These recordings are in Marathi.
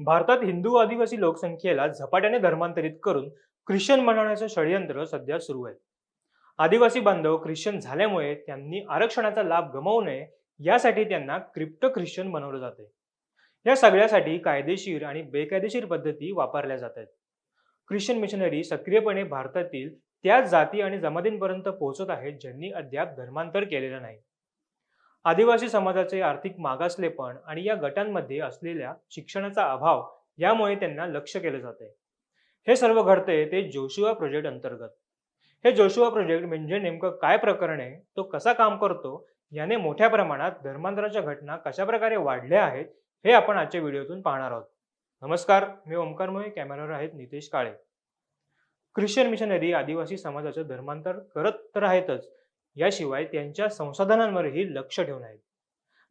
भारतात हिंदू आदिवासी लोकसंख्येला झपाट्याने धर्मांतरित करून ख्रिश्चन बनवण्याचं षडयंत्र सध्या सुरू आहे. आदिवासी बांधव ख्रिश्चन झाल्यामुळे त्यांनी आरक्षणाचा लाभ गमावू नये यासाठी त्यांना क्रिप्ट ख्रिश्चन बनवलं जाते या सगळ्यासाठी कायदेशीर आणि बेकायदेशीर पद्धती वापरल्या जात आहेत. ख्रिश्चन मिशनरी सक्रियपणे भारतातील त्याच जाती आणि जमातींपर्यंत पोहोचत आहेत ज्यांनी अद्याप धर्मांतर केलेलं नाही. आदिवासी समाजाचे आर्थिक मागासलेपण आणि या गटांमध्ये असलेल्या शिक्षणाचा अभाव यामुळे त्यांना लक्ष केलं जाते हे सर्व घडते ते जोशुआ प्रोजेक्ट अंतर्गत. हे जोशुआ प्रोजेक्ट म्हणजे नेमकं काय प्रकरण आहे? तो कसा काम करतो? याने मोठ्या प्रमाणात धर्मांतराच्या घटना कशा प्रकारे वाढल्या आहेत? हे आपण आजच्या व्हिडिओतून पाहणार आहोत. नमस्कार मी ओमकार मोहे कॅमेरावर आहेत नितेश काळे. ख्रिश्चन मिशनरी आदिवासी समाजाचं धर्मांतर करत तर आहेतच याशिवाय त्यांच्या संसाधनांवरही लक्ष ठेवून आहेत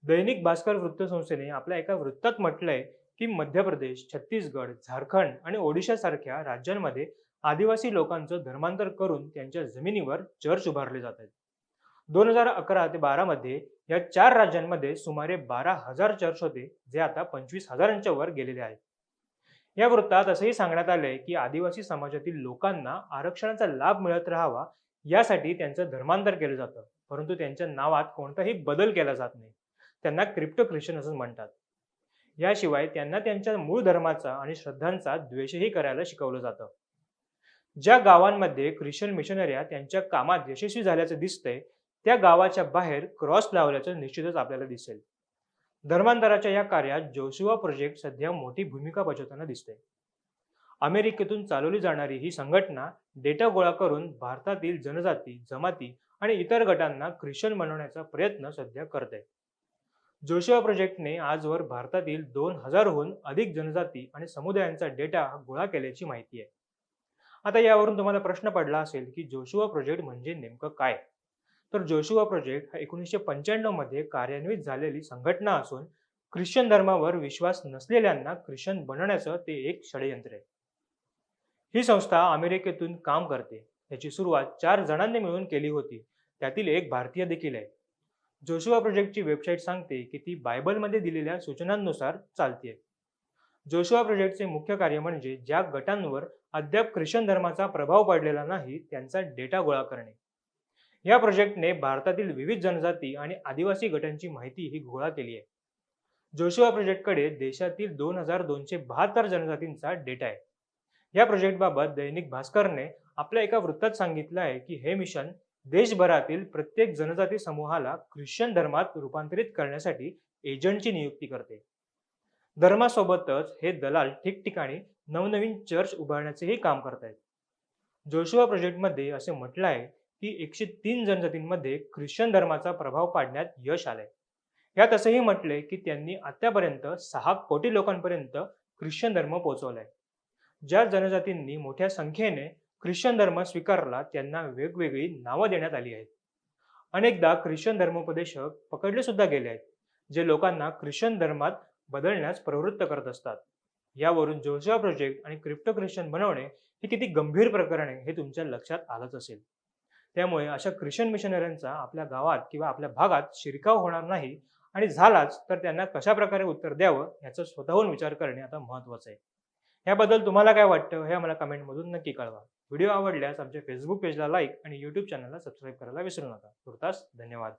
दैनिक भास्कर वृत्तसंस्थेने आपल्या एका वृत्तात म्हटलंय की मध्य प्रदेश छत्तीसगड झारखंड आणि ओडिशासारख्या राज्यांमध्ये आदिवासी लोकांचं धर्मांतर करून त्यांच्या जमिनीवर चर्च उभारले जात आहेत. दोन हजार अकरा ते बारा मध्ये या चार राज्यांमध्ये सुमारे बारा हजार चर्च होते जे आता पंचवीस हजारांच्या वर गेलेले आहेत. या वृत्तात असंही सांगण्यात आलंय की आदिवासी समाजातील लोकांना आरक्षणाचा लाभ मिळत राहावा यासाठी त्यांचं धर्मांतर केलं जातं. परंतु त्यांच्या नावात कोणताही बदल केला जात नाही. त्यांना क्रिप्टो ख्रिश्चन असं म्हणतात. याशिवाय त्यांना त्यांच्या मूळ धर्माचा आणि श्रद्धांचा द्वेषही करायला शिकवलं जातं. ज्या गावांमध्ये ख्रिश्चन मिशनऱ्या त्यांच्या कामात यशस्वी झाल्याचं दिसतंय त्या गावाच्या बाहेर क्रॉस लावल्याचं निश्चितच आपल्याला दिसेल. धर्मांतराच्या या कार्यात जोशुआ प्रोजेक्ट सध्या मोठी भूमिका बजावताना दिसते अमेरिकेतून चालवली जाणारी ही संघटना डेटा गोळा करून भारतातील जनजाती जमाती आणि इतर गटांना ख्रिश्चन बनवण्याचा प्रयत्न सध्या करत आहे जोशुआ प्रोजेक्टने आजवर भारतातील दोन हजारहून अधिक जनजाती आणि समुदायांचा डेटा गोळा केल्याची माहिती आहे. आता यावरून तुम्हाला प्रश्न पडला असेल की जोशुआ प्रोजेक्ट म्हणजे नेमकं काय? तर जोशुआ प्रोजेक्ट हा एकोणीसशे पंच्याण्णवमध्ये कार्यान्वित झालेली संघटना असून ख्रिश्चन धर्मावर विश्वास नसलेल्यांना ख्रिश्चन बनवण्याचं ते एक षडयंत्र आहे. ही संस्था अमेरिकेतून काम करते. याची सुरुवात चार जणांनी मिळून केली होती. त्यातील एक भारतीय देखील आहे. जोशुआ प्रोजेक्टची वेबसाईट सांगते की ती बायबलमध्ये दिलेल्या सूचनांनुसार चालते जोशुआ प्रोजेक्टचे मुख्य कार्य म्हणजे ज्या गटांवर अद्याप ख्रिश्चन धर्माचा प्रभाव पडलेला नाही त्यांचा डेटा गोळा करणे. या प्रोजेक्टने भारतातील विविध जनजाती आणि आदिवासी गटांची माहिती ही गोळा केली आहे. जोशुआ प्रोजेक्टकडे देशातील दोन हजार दोनशे बहात्तर जनजातींचा डेटा आहे. या प्रोजेक्टबाबत दैनिक भास्करने आपल्या एका वृत्तात सांगितलं आहे की हे मिशन देशभरातील प्रत्येक जनजाती समूहाला ख्रिश्चन धर्मात रूपांतरित करण्यासाठी एजंटची नियुक्ती करते. धर्मासोबतच हे दलाल ठिकठिकाणी नवनवीन चर्च उभारण्याचेही काम करत आहेत जोशुआ प्रोजेक्टमध्ये असे म्हटलं आहे की एकशे तीन जनजातींमध्ये ख्रिश्चन धर्माचा प्रभाव पाडण्यात यश आलंय. यात असेही म्हटले की त्यांनी आतापर्यंत सहा कोटी लोकांपर्यंत ख्रिश्चन धर्म पोहोचवलाय. ज्या जनजातींनी मोठ्या संख्येने ख्रिश्चन धर्म स्वीकारला त्यांना वेगवेगळी नावं देण्यात आली आहेत. अनेकदा ख्रिश्चन धर्मोपदेशक पकडले सुद्धा गेले आहेत जे लोकांना ख्रिश्चन धर्मात बदलण्यास प्रवृत्त करत असतात. यावरून जोशुआ प्रोजेक्ट आणि क्रिप्टो ख्रिश्चन बनवणे हे किती गंभीर प्रकरण आहे हे तुमच्या लक्षात आलंच असेल. त्यामुळे अशा ख्रिश्चन मिशनऱ्यांचा आपल्या गावात किंवा आपल्या भागात शिरकाव होणार नाही आणि झालाच तर त्यांना कशा प्रकारे उत्तर द्यावं याचा स्वतःहून विचार करणे आता महत्वाचं आहे. याबद्दल तुम्हाला काय वाटतं हे आम्हाला कमेंटमधून नक्की कळवा. व्हिडिओ आवडल्यास आमच्या फेसबुक पेजला लाईक आणि यूट्यूब चॅनलला सबस्क्राईब करायला विसरू नका. तुर्तास धन्यवाद.